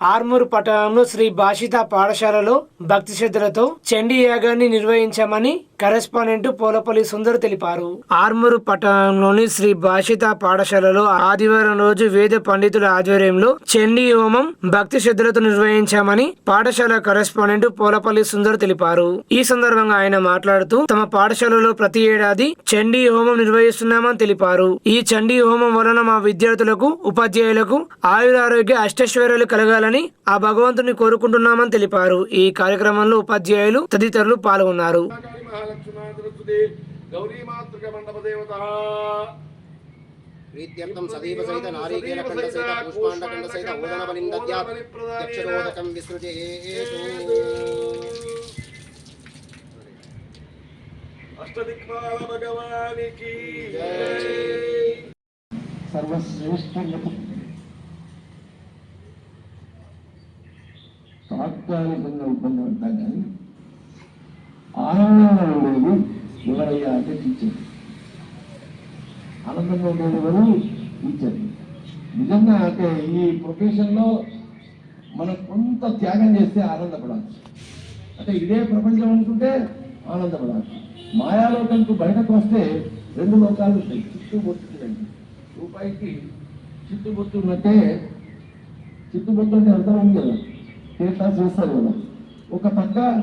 ఆర్మూరు పట్టణంలో శ్రీ భాషిత పాఠశాలలో భక్తి శ్రద్ధలతో చండీ యాగాన్ని నిర్వహించామని కరెస్పాండెంట్ పోలపల్లి సుందర్ తెలిపారు. ఆర్మూరు పట్టణంలోని శ్రీ భాషిత పాఠశాలలో ఆదివారం రోజు వేద పండితుల ఆధ్వర్యంలో చండీ హోమం భక్తి శ్రద్ధలతో నిర్వహించామని పాఠశాల కరెస్పాండెంట్ పోలపల్లి సుందర్ తెలిపారు. ఈ సందర్భంగా ఆయన మాట్లాడుతూ తమ పాఠశాలలో ప్రతి ఏడాది చండీ హోమం నిర్వహిస్తున్నామని తెలిపారు. ఈ చండీ హోమం వలన మా విద్యార్థులకు ఉపాధ్యాయులకు ఆయురారోగ్య అష్టైశ్వర్యాలు కలగాలని ఆ భగవంతుని కోరుకుంటున్నామని తెలిపారు. ఈ కార్యక్రమంలో ఉపాధ్యాయులు తదితరులు పాల్గొన్నారు. మహాలక్ష్మీ గౌరీ మాతృక మండప దేవత సదీవ సహిత నారీకేల ఖండ సహిత పుష్పాండ ఖండ సహిత ఓదన బలిం దద్యాత్ యక్షరోదకం విసృజేషు అష్టదిక్పాల భగవానికి సర్వశ్రేష్ఠులకు తాత్కాలికంగా ఇబ్బంది పడతాం కానీ ఆనందంగా ఉండేది ఎవరయ్యా అంటే టీచర్. ఆనందంగా ఉండేది ఎవరు? టీచర్. నిజంగా అంటే ఈ ప్రొఫెషన్లో మనం కొంత త్యాగం చేస్తే ఆనందపడాలి. అంటే ఇదే ప్రపంచం అనుకుంటే ఆనందపడాలి. మాయాలోకంకు బయటకు వస్తే రెండు లోకాలు ఉంటాయి. చుట్టుబొట్టులండి రూపాయికి చిట్టుబొత్తు ఉన్నట్టే చిట్టుబొత్తు అంటే అర్థం ఉంది కదా. తీర్థాలు చేస్తారు కదా. ఒక పక్క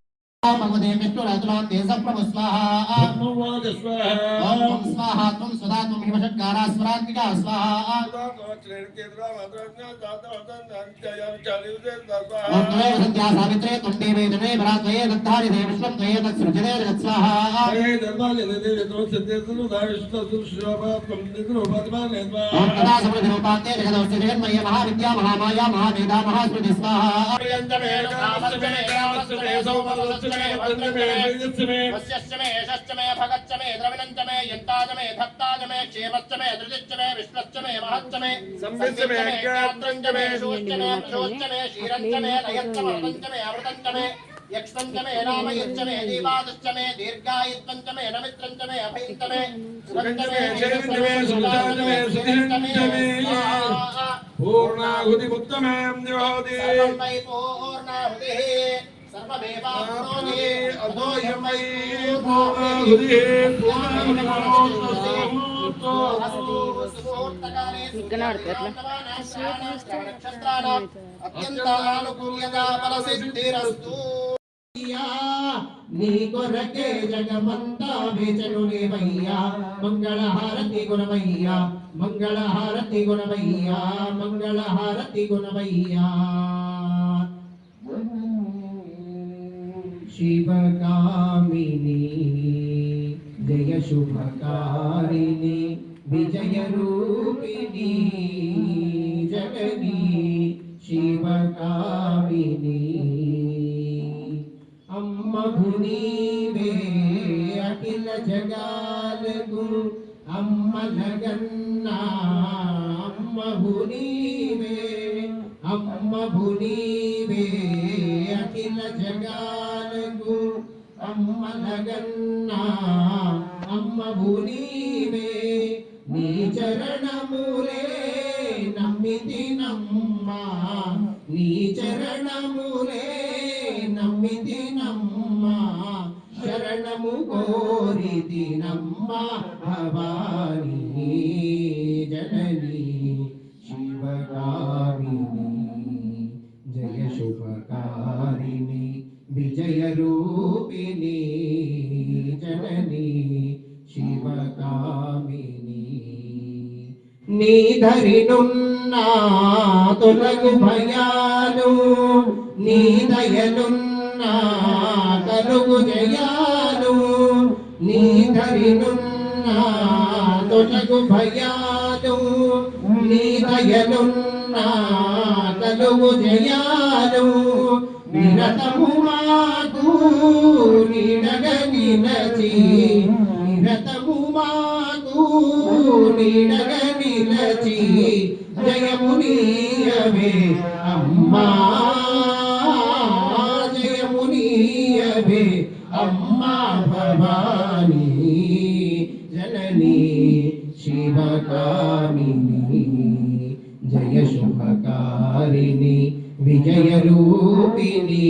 విష్ణు రాజులాం దేశ ప్రభు స్వాహా. ఓం స్వాహా త్వం సదా త్వం హిమ షట్కారా స్వరాత్మికా స్వాహా. ఓం త్వమేవ సంధ్యా సావిత్రే త్వం దేవే జనే భరాత్వయే దత్తాని దే విశ్వం త్వయే తత్సృజనే జగత్ స్వాహా ఓం తదా సమృద్ధి రూపాంతే జగదోస్తి జగన్మయ మహావిద్యా మహామాయా మహావేదా మహాస్మృతి స్వాహా. వస్యశ్చమే యశశ్చమే భగచ్చమే ద్రవిణంచమే యంతాజమే ధత్తాజమే క్షేమశ్చమే ధృతిశ్చమే విష్ణశ్చమే మహచ్చమే సంవిశ్చమే జ్ఞాత్రంచమే. శోశ్చమే ప్రశోశ్చమే క్షీరంచమే లయచ్చమృతంచమే అమృతంచమే యక్షంచమే రామయచ్చమే దీవాదశ్చమే దీర్ఘాయుత్వంచమే నమిత్రంచమే అభయంచమే సుగంధమే క్షేమంచమే, సుగంధమే, సుగంధమే. పూర్ణాహుతి ఉత్తమం జ్యోతి సర్వం వై పూర్ణాహుతిః సర్వమేవాప్నోతి అదోయం వై పూర్ణాహుతిః పూర్ణాహుతి. నీ కొరకే జగమంతా వేచను లేవయ్యా మంగళహారతి గుణమయ్యా. మంగళహారతి గుణమయ్యా. మంగళహారతి గుణమయ్యా. శివకామిని జయ శుభకారిణి విజయ రూపిణి జగని శివకామిని అమ్మ భునీవే అఖిల జగాలకు అమ్మ జగన్నా అమ్మ భునీవే అమ్మ భునీవే అఖిల జగాలకు అమ్మ జగన్నా అమ్మ భూనీవే నీ చరణములే నమ్మితి నమ్మా. నీ చరణములే నమ్మితి నమ్మా. శరణము కోరితి నమ్మా భవానీ జనని శివకారిణి జయ శుభకారిణి విజయ రూ రూపిణి జనని శివకామిని. నీ ధరినున్నా తొలగు భయాలు నీ దయలున్నా కలుగు జయాలు నీ ధరినున్నా తొలగు భయాలు నీ దయలున్నా కలుగు జయాలు నిరతము మాకు నీడగనిలచి నిరతము మాకు నీడగనిలచి జయము నీయవే అమ్మా జయము నీయవే అమ్మా భవానీ జయ శుభకారిణి విజయ రూపిణి.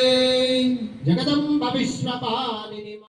আমার